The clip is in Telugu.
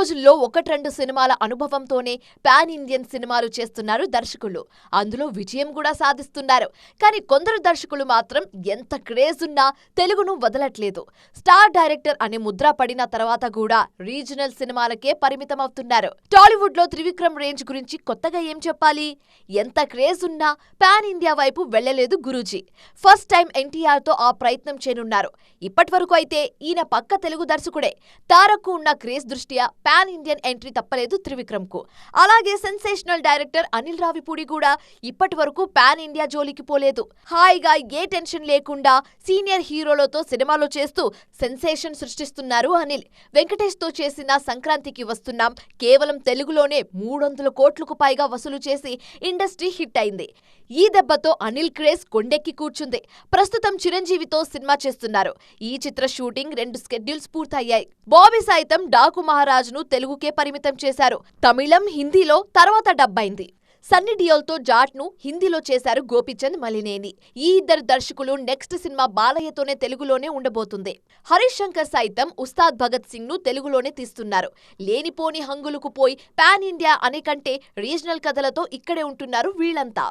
రోజుల్లో ఒకట్రెండు సినిమాల అనుభవంతోనే పాన్ ఇండియన్ సినిమాలు చేస్తున్నారు దర్శకులు. అందులో విజయం కూడా సాధిస్తున్నారు. కానీ కొందరు దర్శకులు మాత్రం ఎంత క్రేజ్ ఉన్నా తెలుగును వదలట్లేదు. స్టార్ డైరెక్టర్ అనే ముద్ర పడిన తర్వాత కూడా రీజనల్ సినిమాలకే పరిమితమవుతున్నారు. టాలీవుడ్లో త్రివిక్రమ్ రేంజ్ గురించి కొత్తగా ఏం చెప్పాలి? ఎంత క్రేజ్ ఉన్నా పాన్ ఇండియా వైపు వెళ్ళలేదు గురూజీ. ఫస్ట్ టైం ఎన్టీఆర్తో ఆ ప్రయత్నం చేయనున్నారు. ఇప్పటి వరకు అయితే ఈయన పక్క తెలుగు దర్శకుడే. తారకు ఉన్న క్రేజ్ దృష్ట్యా పాన్ ఇండియన్ ఎంట్రీ తప్పలేదు త్రివిక్రమ్కు అలాగే సెన్సేషనల్ డైరెక్టర్ అనిల్ రావిపూడి కూడా ఇప్పటి వరకు పాన్ ఇండియా జోలికి పోలేదు. హాయిగా ఏ టెన్షన్ లేకుండా సీనియర్ హీరోలతో సినిమాలో చేస్తూ సెన్సేషన్ సృష్టిస్తున్నారు అనిల్. వెంకటేష్తో చేసిన సంక్రాంతికి వస్తున్నాం. కేవలం తెలుగులోనే మూడొందల కోట్లకు పైగా వసూలు చేసి ఇండస్ట్రీ హిట్ అయింది. ఈ దెబ్బతో అనిల్ క్రేజ్ కొండెక్కి కూర్చుంది. ప్రస్తుతం చిరంజీవితో సినిమా చేస్తున్నారు. ఈ చిత్ర షూటింగ్ రెండు స్కెడ్యూల్స్ పూర్తయ్యాయి. బాబీ సైతం డాకు మహారాజును తెలుగుకే పరిమితం చేశారు. తమిళం హిందీలో తర్వాత డబ్బైంది. సన్నీ డియోల్తో జాట్ను హిందీలో చేశారు గోపీచంద్ మలినేని. ఈ ఇద్దరు దర్శకులు నెక్స్ట్ సినిమా బాలయ్యతోనే తెలుగులోనే ఉండబోతుంది. హరీష్ శంకర్ సైతం ఉస్తాద్ భగత్ సింగ్ను తెలుగులోనే తీస్తున్నారు. లేనిపోని హంగులకు పోయి పాన్ ఇండియా అనే కంటే రీజనల్ కథలతో ఇక్కడే ఉంటున్నారు వీళ్ళంతా.